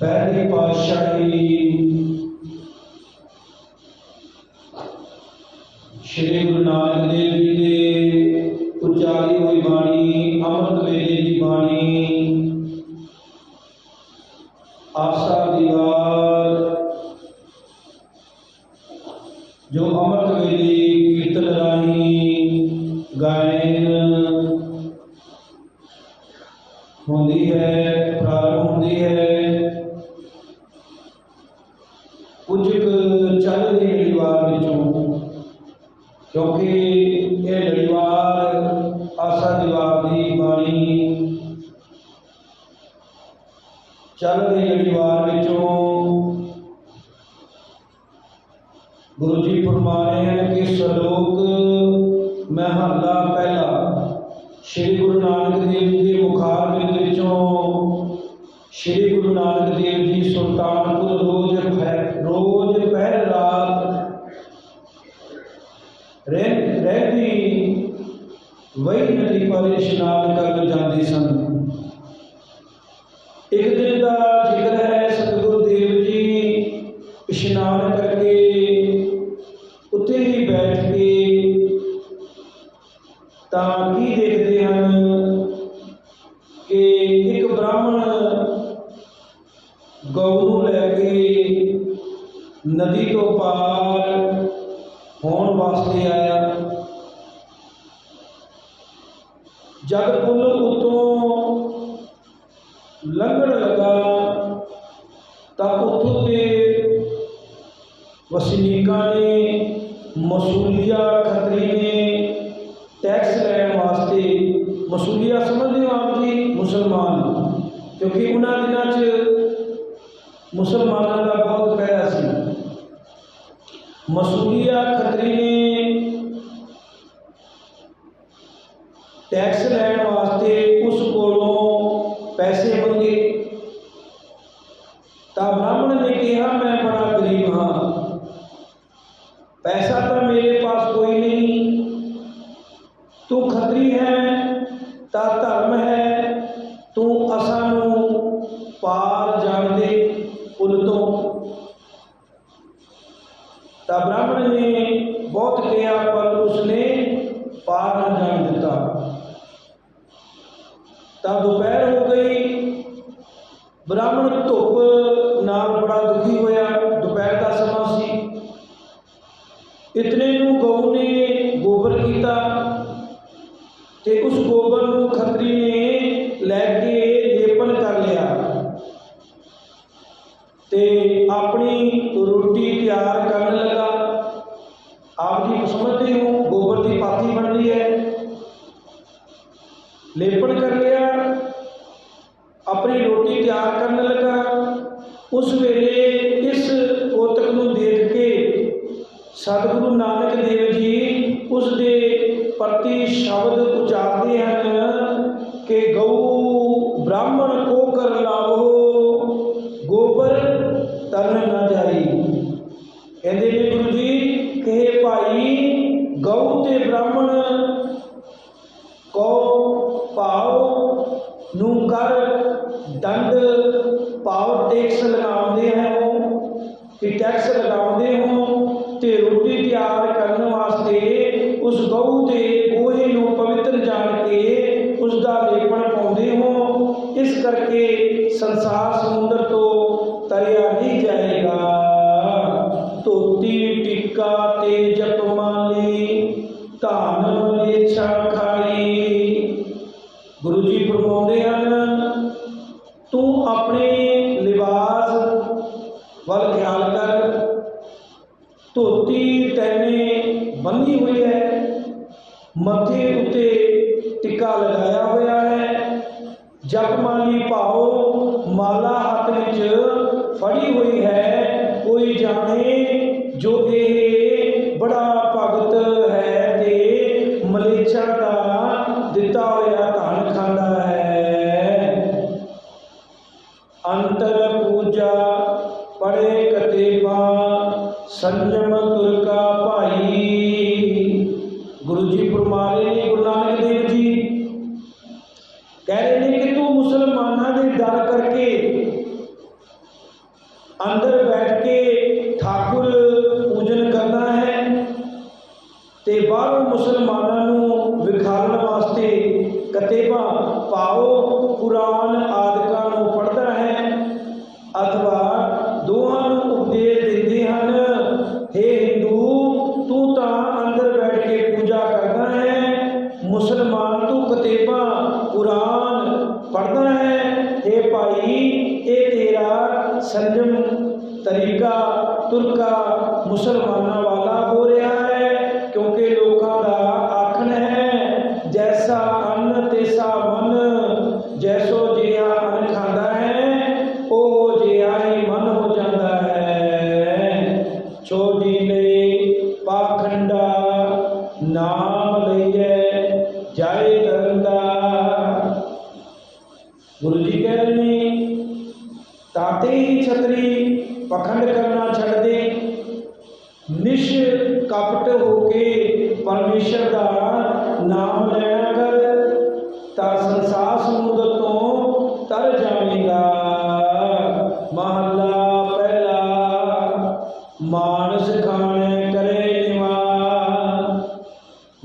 ਪਹਿਲੇ ਪਾਤਸ਼ਾਹੀ ਸ਼੍ਰੀ ਗੁਰੂ ਨਾਨਕ ਦੇਵ ਜੀ ਦੇ ਉਚਾਰੀ ਹੋਈ ਬਾਣੀ Então, que ਵਈ ਨਦੀ ਪਰ ਇਸ਼ਨਾਨ ਕਰਨ ਜਾਂਦੇ ਸਨ। ਇੱਕ ਦਿਨ ਦਾ ਜ਼ਿਕਰ ਲੰਘਣ ਲੱਗਾ। ਤਾਂ ਉੱਥੋਂ ਦੇ ਵਸਨੀਕਾਂ ਨੇ ਮਸੂਲੀਆ ਖਤਰੀ ਨੇ ਟੈਕਸ ਲੈਣ ਵਾਸਤੇ, ਮਸੂਲੀਆ ਸਮਝਦੇ ਆਪ ਜੀ, ਮੁਸਲਮਾਨ ਕਿਉਂਕਿ ਉਹਨਾਂ ਦਿਨਾਂ 'ਚ ਮੁਸਲਮਾਨਾਂ ਦਾ ਬਹੁਤ ਫਾਇਦਾ ਸੀ। ਮਸੂਲੀਆ ਖਤਰੀ ਨੇ ਟੈਕਸ ਲੈਣ ਵਾਸਤੇ पैसा तो मेरे पास कोई नहीं ¿Qué ਕਾ ਤੇ ਜਪ ਮਾਲੀ, ਧਨ ਲੇਛਾ ਖਾਈ ਗੁਰੂ ਜੀ ਫਰਮਾਉਂਦੇ ਹਨ, ਤੂੰ ਆਪਣੇ ਲਿਬਾਸ ਵੱਲ ਖਿਆਲ ਕਰ। ਧੋਤੀ ਤੈਨੇ ਬੰਨੀ ਹੋਈ ਹੈ, ਮੱਥੇ ਉਤੇ ਟਿੱਕਾ ਲਗਾਇਆ ਹੋਇਆ ਹੈ। ਜਪਮਾਲੀ ਭਾਓ, ਮਾਲਾ ਹੱਥ ਵਿੱਚ ਫੜੀ ਹੋਈ ਹੈ, ਕੋਈ ਜਾਣੇ ಶ್ರೀಮಂತ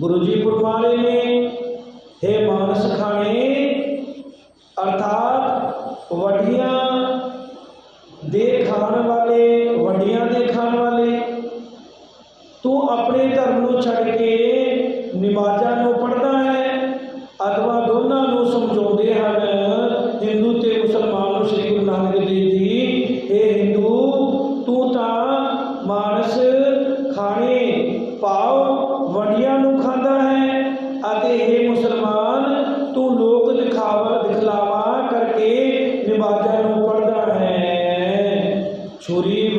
ਗੁਰੂ ਜੀ ਫਰਮਾਲੇ ਨੇ हे ਮਾਨਸ ਖਾਣੇ ਅਰਥਾਤ ਵੱਡੀਆਂ ਦੇ ਖਾਣ ਵਾਲੇ ছড়িয়ে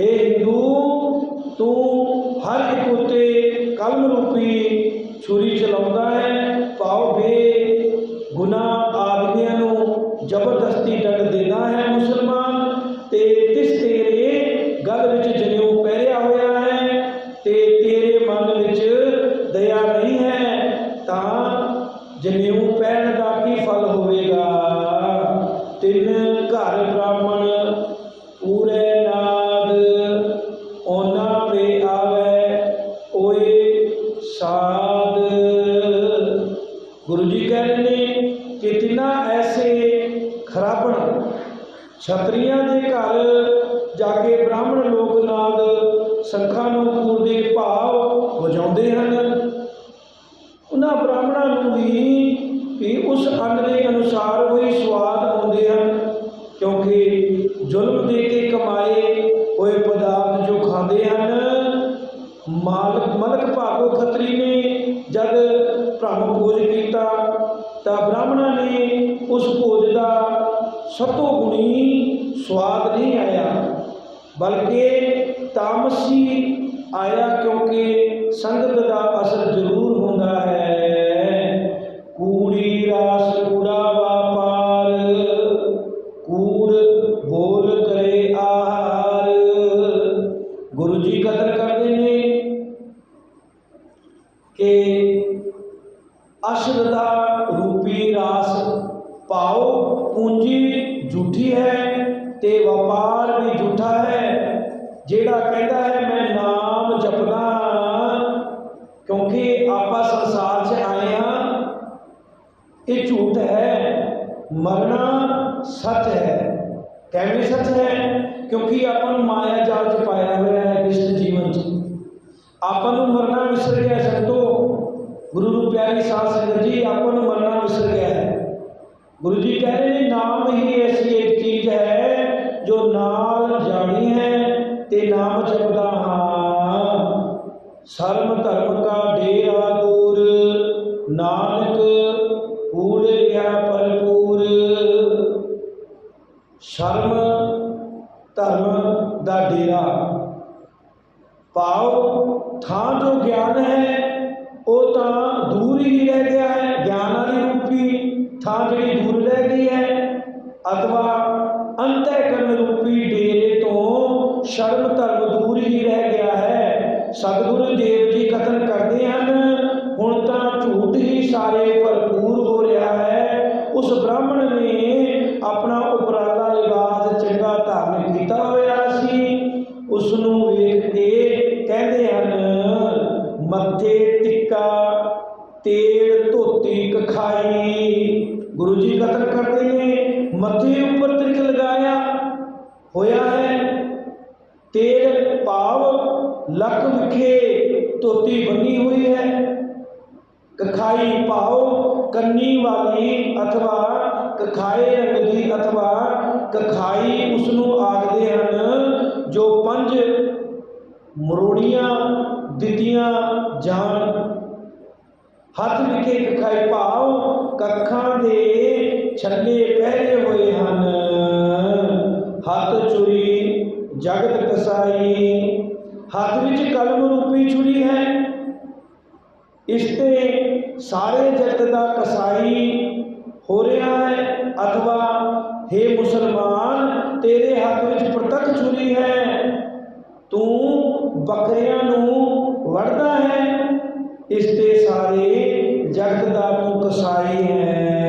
हे ਹਿੰਦੂ ਤੂੰ ਹਰ ਇੱਕ ਉਤੇ ਕਲਮ ਰੂਪੀ ਛੁਰੀ ਚਲਾਉਂਦਾ ਸਾਧ ਗੁਰੂ ਜੀ ਕਹਿੰਦੇ ਨੇ ਕਿ ਤਿਨਾ ਐਸੇ ਖਰਾਬਣ ਛਤਰੀਆਂ ਦੇ ਘਰ ਤਾਂ ਬ੍ਰਾਹਮਣਾਂ ਨੇ ਉਸ ਭੋਜ ਦਾ ਸਤੋ ਗੁਣੀ ਸਵਾਦ ਨਹੀਂ ਆਇਆ, ਬਲਕਿ ਤਾਮਸੀ ਆਇਆ ਕਿਉਂਕਿ ਸੰਗਤ ਦਾ ਅਸਰ ਜ਼ਰੂਰ ਹੁੰਦਾ ਹੈ। ਤੇ ਵਪਾਰ ਵੀ ਝੂਠਾ ਹੈ। ਜਿਹੜਾ ਕਹਿੰਦਾ ਹੈ, ਮੈਂ ਨਾਮ ਜਪਦਾ ਕਿਉਂਕਿ ਆਪਾਂ ਸੰਸਾਰ 'ਚ ਆਏ ਆ ਇਹ ਝੂਠ ਹੈ। ਮਰਨਾ ਸੱਚ ਹੈ। ਕਿਵੇਂ ਸੱਚ ਹੈ, ਕਿਉਂਕਿ ਆਪਾਂ ਨੂੰ ਮਾਇਆ ਜਾਲ 'ਚ ਪਾਇਆ ਹੋਇਆ ਹੈ ਵਿਸ਼ਟ ਜੀਵਨ 'ਚ। ਆਪਾਂ ਨੂੰ ਮਰਨਾ ਵਿਸਰ ਗਿਆ ਸੰਤੋ। ਗੁਰੂ ਨੂੰ ਪਿਆਰੀ ਸਾਧ ਸੰਗਤ ਜੀ, ਆਪਾਂ ਨੂੰ ਮਰਨਾ ਵਿਸਰ ਗਿਆ ਹੈ। ਗੁਰੂ ਜੀ ਕਹਿੰਦੇ ਨੇ, ਨਾਮ ਹੀ ਐਸੀ ਇੱਕ ਨਾਲ ਜਾਣੀ ਹੈ ਤੇ ਨਾਮ ਜਪਦਾ ਹਾਂ। ਸਰਬ ਧਰਮ ਹੀ ਕਖਾਈ ਉਸ ਨੂੰ ਆਖਦੇ ਹਨ, ਜੋ ਪੰਜ ਮਰੋੜੀਆਂ ਦਿੱਤੀਆਂ ਜਾਣ। ਹੱਥ ਵਿਖੇ ਕਖਾਈ ਭਾਵ ਕੱਖਾਂ ਦੇ ਛੱਲੇ ਪਹਿਰੇ ਹੋਏ ਹਨ। ਹੱਥ ਚੁਰੀ ਜਗਤ ਕਸਾਈ। ਹੱਥ ਵਿੱਚ ਕਲਮ ਰੂਪੀ ਛੁਰੀ ਹੈ। ਇਸ ਤੇ ਸਾਰੇ ਜਗਤ ਦਾ ਕਸਾਈ ਹੋ ਰਿਹਾ ਹੈ। ਅਥਵਾ हे ਮੁਸਲਮਾਨ, ਤੇਰੇ ਹੱਥ ਵਿੱਚ ਪ੍ਰਤੱਖ ਛੁਰੀ ਹੈ। ਤੂੰ ਬੱਕਰਿਆਂ ਨੂੰ ਵੜਦਾ ਹੈ। ਇਸ ਤੇ ਸਾਰੇ ਜਗਤ ਦਾ ਤੂੰ ਕਸਾਈ ਹੈ।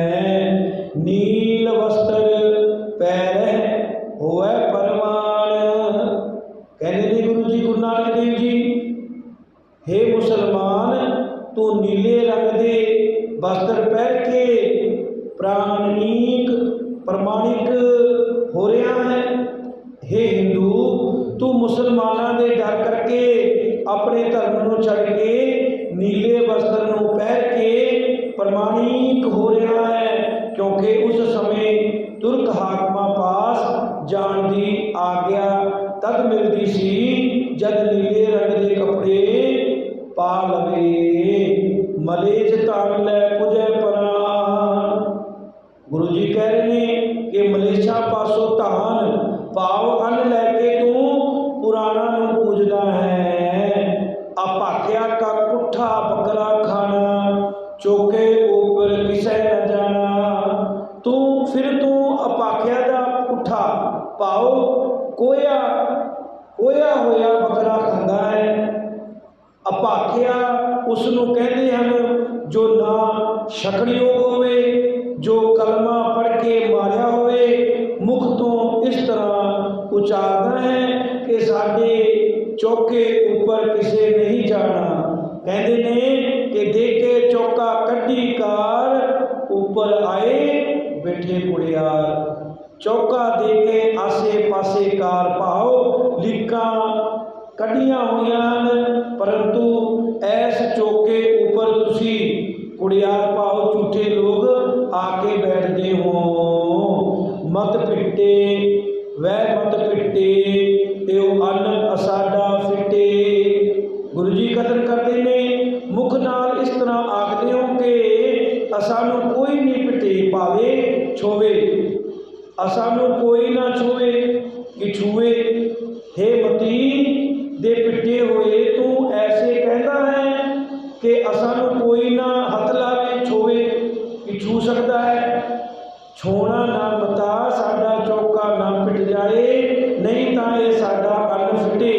ਕੇ ਪ੍ਰਮਾਣਿਕ ਹੋ ਰਿਹਾ ਹੈ ਕਿਉਂਕਿ ਉਸ ਸਮੇਂ ਤੁਰਕ ਹਾਕਮਾਂ ਜਾਣ ਦੀ ਆਗਿਆ ਤਦ ਮਿਲਦੀ ਸੀ, ਜਦ ਨੀਲੇ ਰੰਗ ਦੇ ਕੱਪੜੇ ਪਾ ਲਵੇ। ਮਲੇਜ ਧਨ ਲੈ ਪੁਜੈ ਪ੍ਰਾਨ ਗੁਰੂ ਜੀ ਕਹਿ ਰਹੇ ਨੇ ਕਿ ਮਲੇਸ਼ਾ ਪਾਸੋਂ ਧਾਨ ਭਾਵ ਅੰਨ ਲੈ ਦਾ ਪੁੱਠਾ ਭਾਵ ਕੋਇਆ ਕੋਇਆ ਹੋਇਆ ਬੱਕਰਾ ਖਾਂਦਾ ਹੈ ਅਪਾਖਿਆ ਉਸ ਨੂੰ ਕਹਿੰਦੇ ਹਨ ਜੋ ਨਾ ਛਕਣਯੋਗ ਹੋਵੇ ਜੋ ਕਲਮਾ ਪੜ੍ਹ ਕੇ ਮਾਰਿਆ ਹੋਵੇ ਮੁਖ ਤੋਂ ਇਸ ਤਰ੍ਹਾਂ ਉਚਾਰਦਾ ਹੈ ਕਿ ਸਾਡੇ ਚੌਕੇ ਉੱਪਰ ਕਿਸੇ ਨਹੀਂ ਜਾਣਾ ਕਹਿੰਦੇ ਨੇ ਕਿ ਦੇਖੇ ਚੌਕਾ ਕੱਢੀ ਕਾਰ ਉੱਪਰ ਆਏ ਬੈਠੇ ਕੁੜਿਆਰ ਚੌਕਾ ਦੇ ਕੇ ਆਸੇ ਪਾਸੇ ਕਾਰ ਪਾਓ ਲੀਕਾਂ ਕੱਢੀਆਂ ਹੋਈਆਂ। ਸਾਨੂੰ ਕੋਈ ਨਾ ਹੱਥ ਲਾਵੇ, ਛੋਵੇ ਕਿ ਛੂ ਸਕਦਾ ਹੈ। ਛੋਣਾ ਨਾ ਮਤਾ ਸਾਡਾ ਚੌਕਾ ਨਾ ਪਿਟ ਜਾਏ, ਨਹੀਂ ਤਾਂ ਇਹ ਸਾਡਾ ਅੰਨ ਫਿਟੇ,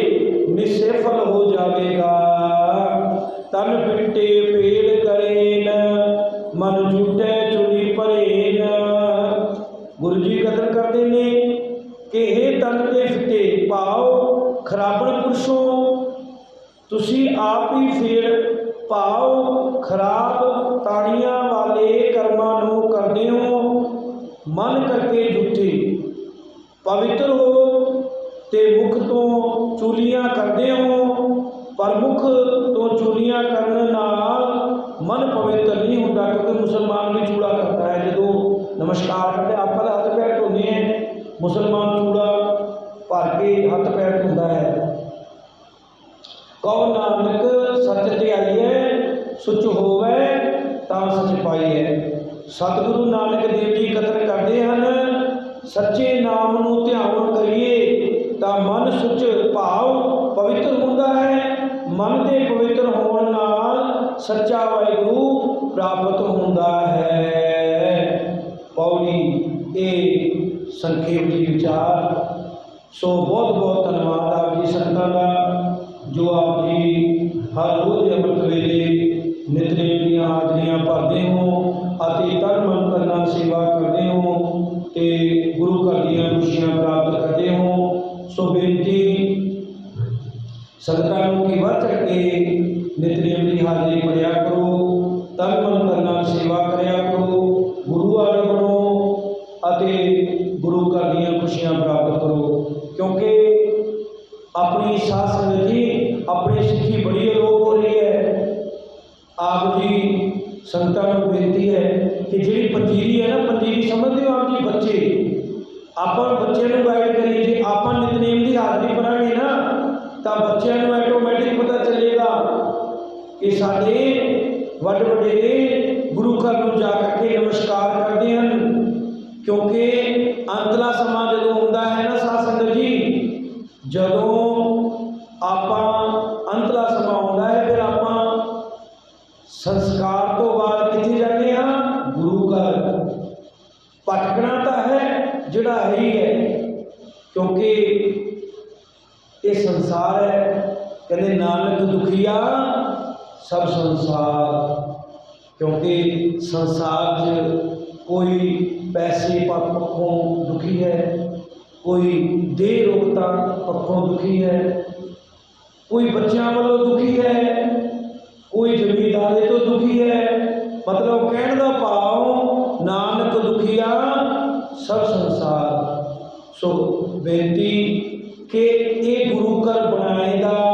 ਨਿਸ਼ੇਫਲ ਹੋ ਜਾਵੇਗਾ। ਮਨ ਕਰਕੇ ਝੂਠੇ ਪਵਿੱਤਰ ਹੋ ਤੇ ਮੁਖ ਤੋਂ ਚੁਲੀਆਂ ਕਰਦੇ ਹੋ। ਪਰ ਮੁਖ ਤੋਂ ਚੁਲੀਆਂ ਕਰਨ ਨਾਲ ਮਨ ਪਵਿੱਤਰ ਨਹੀਂ ਹੁੰਦਾ ਕਿਉਂਕਿ ਮੁਸਲਮਾਨ ਵੀ ਚੂੜਾ ਕਰਦਾ ਹੈ। ਜਦੋਂ ਨਮਸਕਾਰ ਕਰਦੇ, ਆਪਾਂ ਦਾ ਹੱਥ ਪੈਰ ਧੋਂਦੇ ਹੈ। ਮੁਸਲਮਾਨ ਚੂੜਾ ਭਰ ਕੇ ਹੱਥ ਪੈਰ ਧੋਂਦਾ ਹੈ। ਕਉ ਨਾਨਕ, ਸੱਚ 'ਤੇ ਆਈਏ ਸੁਚ ਹੋਵੇ ਤਾਂ ਸੱਚ ਪਾਈਏ ਸਤਿਗੁਰੂ ਨਾਨਕ ਦੇਵ ਜੀ ਕਥਨ ਕਰਦੇ ਹਨ, ਸੱਚੇ ਨਾਮ ਨੂੰ ਧਿਆਉਣ ਕਰੀਏ ਤਾਂ ਮਨ ਸੁਚ ਭਾਵ ਪਵਿੱਤਰ ਹੁੰਦਾ ਹੈ। ਮਨ ਦੇ ਪਵਿੱਤਰ ਹੋਣ ਨਾਲ ਸੱਚਾ ਵਾਹਿਗੁਰੂ ਪ੍ਰਾਪਤ ਹੁੰਦਾ ਹੈ। ਪੌੜੀ ਇਹ ਸੰਖੇਪ ਜੀ ਵਿਚਾਰ। ਸੋ ਬਹੁਤ ਬਹੁਤ ਧੰਨਵਾਦ ਆਪ ਜੀ ਸੰਤਾਂ ਦਾ, ਜੋ ਆਪ ਦੀ ਹਾਜ਼ਰੀ ਭਰਿਆ ਕਰੋ ਤਨ ਮਨ ਧਨ ਨਾਲ ਸੇਵਾ ਕਰਿਆ ਕਰੋ, ਗੁਰੂ ਵਾਲੇ ਬਣੋ ਅਤੇ ਗੁਰੂ ਘਰ ਦੀਆਂ ਖੁਸ਼ੀਆਂ ਪ੍ਰਾਪਤ ਕਰੋ। ਕਿਉਂਕਿ ਆਪਣੀ ਸਾਧ ਸੰਗਤ ਜੀ ਆਪਣੀ ਸਿੱਖੀ ਬੜੀ ਅਲੋਪ ਹੋ ਰਹੀ ਹੈ। ਆਪ ਜੀ ਸੰਗਤਾਂ ਨੂੰ ਬੇਨਤੀ ਹੈ ਕਿ ਜਿਹੜੀ ਪੰਜੀਰੀ ਹੈ ਨਾ, ਪੰਜੀਰੀ ਸਮਝਦੇ ਹੋ ਆਪ ਜੀ ਬੱਚੇ? ਆਪਾਂ ਬੱਚੇ ਨੂੰ ਗਾਈਡ ਕਰੀਏ, ਜੇ ਆਪਾਂ ਨਿਤਨੇਮ ਦੀ ਹਾਜ਼ਰੀ ਭਰਾਂਗੇ ਨਾ, ਤਾਂ ਬੱਚਿਆਂ ਨੂੰ ਆਟੋਮੈਟਿਕ ਪਤਾ ਕਿ ਸਾਡੇ ਵੱਡ ਵਡੇਰੇ ਗੁਰੂ ਘਰ ਨੂੰ ਜਾ ਕਰਕੇ ਨਮਸਕਾਰ ਕਰਦੇ ਹਨ। ਕਿਉਂਕਿ ਅੰਤਲਾ ਸਮਾਂ ਜਦੋਂ ਹੁੰਦਾ ਹੈ ਨਾ ਸਾਧ ਸੰਗਤ ਜੀ, ਜਦੋਂ ਆਪਾਂ ਅੰਤਲਾ ਸਮਾਂ ਆਉਂਦਾ ਹੈ, ਫਿਰ ਆਪਾਂ ਸੰਸਕਾਰ ਤੋਂ ਬਾਅਦ ਕਿੱਥੇ ਜਾਂਦੇ ਹਾਂ? ਗੁਰੂ ਘਰ। ਭਟਕਣਾ ਤਾਂ ਹੈ, ਜਿਹੜਾ ਹੈ ਹੀ ਹੈ। ਕਿਉਂਕਿ ਇਹ ਸੰਸਾਰ ਹੈ। ਕਹਿੰਦੇ ਨਾਨਕ ਦੁਖੀਆ ਸਭ ਸੰਸਾਰ, ਕਿਉਂਕਿ ਸੰਸਾਰ 'ਚ ਕੋਈ ਪੈਸੇ ਪੱਖੋਂ ਦੁਖੀ ਹੈ, ਕੋਈ ਦੇਹ ਰੋਗਤਾ ਪੱਖੋਂ ਦੁਖੀ ਹੈ, ਕੋਈ ਬੱਚਿਆਂ ਵੱਲੋਂ ਦੁਖੀ ਹੈ, ਕੋਈ ਜ਼ਮੀਂਦਾਰੇ ਤੋਂ ਦੁਖੀ ਹੈ। ਮਤਲਬ ਕਹਿਣ ਦਾ ਭਾਵ, ਨਾਨਕ ਦੁਖੀਆ ਸਭ ਸੰਸਾਰ। ਸੋ ਬੇਨਤੀ ਕਿ ਇਹ ਗੁਰੂ ਘਰ ਬਣਾਏ ਦਾ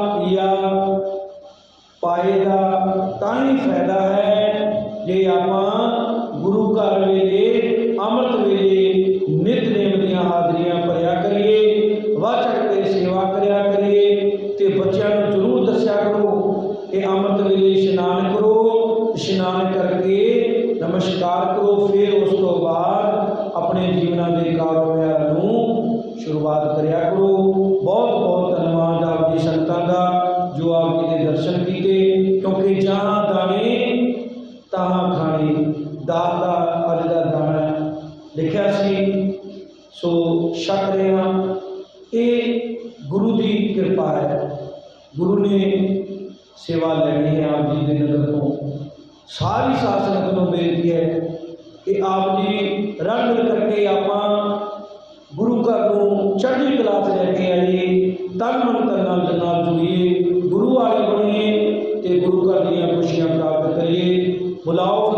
ਜੇ ਆਪਾਂ ਗੁਰੂ ਘਰ ਵੇਲੇ, ਅੰਮ੍ਰਿਤ ਵੇਲੇ ਨਿਤਨੇਮ ਦੀਆਂ ਹਾਜ਼ਰੀਆਂ ਭਰਿਆ ਕਰੀਏ, ਵੱਧ ਚੜ੍ਹ ਕੇ ਸੇਵਾ ਕਰਿਆ ਕਰੀਏ, ਤੇ ਬੱਚਿਆਂ ਨੂੰ ਜ਼ਰੂਰ ਦੱਸਿਆ ਕਰੋ ਕਿ ਅੰਮ੍ਰਿਤ ਵੇਲੇ ਇਸ਼ਨਾਨ ਕਰੋ, ਇਸ਼ਨਾਨ ਕਰਕੇ ਨਮਸਕਾਰ ਕਰੋ, ਫਿਰ ਉਸ ਤੋਂ ਬਾਅਦ ਆਪਣੇ ਜੀਵਨਾਂ ਦੇ ਕਿ ਆਪ ਜੀ ਰਲ ਮਿਲ ਕਰਕੇ ਆਪਾਂ ਗੁਰੂ ਘਰ ਨੂੰ ਚੜ੍ਹਦੀ ਕਲਾ 'ਚ ਲੈ ਕੇ ਆਈਏ, ਤਨ ਮਨ ਧਨ ਨਾਲ ਦੇ ਨਾਲ ਜੁੜੀਏ, ਗੁਰੂ ਵਾਲੇ ਬਣੀਏ ਤੇ ਗੁਰੂ ਘਰ ਦੀਆਂ ਖੁਸ਼ੀਆਂ ਪ੍ਰਾਪਤ ਕਰੀਏ। ਬੁਲਾਓ